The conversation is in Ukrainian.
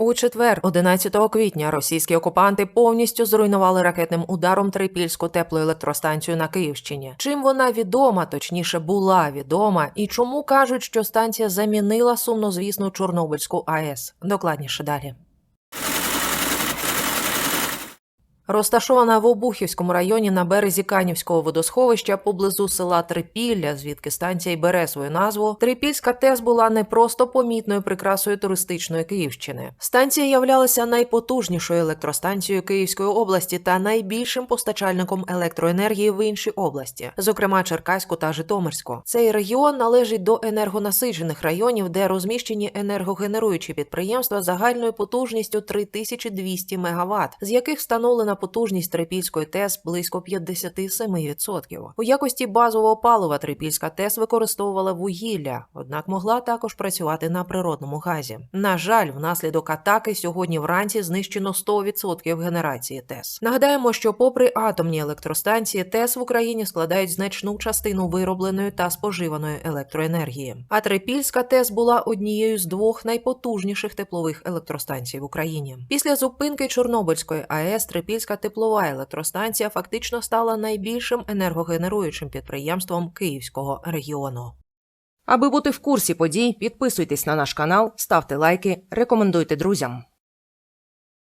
У четвер, 11 квітня, російські окупанти повністю зруйнували ракетним ударом Трипільську теплоелектростанцію на Київщині. Чим вона відома, точніше була відома, і чому кажуть, що станція замінила сумнозвісну Чорнобильську АЕС. Докладніше далі. Розташована в Обухівському районі на березі Канівського водосховища поблизу села Трипілля, звідки станція й бере свою назву, Трипільська ТЕС була не просто помітною прикрасою туристичної Київщини. Станція являлася найпотужнішою електростанцією Київської області та найбільшим постачальником електроенергії в інші області, зокрема Черкаську та Житомирську. Цей регіон належить до енергонасичених районів, де розміщені енергогенеруючі підприємства загальною потужністю 3200 МВт, з яких встановлена потужність Трипільської ТЕС близько 57%. У якості базового палива Трипільська ТЕС використовувала вугілля, однак могла також працювати на природному газі. На жаль, внаслідок атаки сьогодні вранці знищено 100% генерації ТЕС. Нагадаємо, що попри атомні електростанції, ТЕС в Україні складають значну частину виробленої та споживаної електроенергії. А Трипільська ТЕС була однією з двох найпотужніших теплових електростанцій в Україні. Після зупинки Чорнобильської АЕС Трипільська теплова електростанція фактично стала найбільшим енергогенеруючим підприємством Київського регіону. Аби бути в курсі подій, підписуйтесь на наш канал, ставте лайки, рекомендуйте друзям.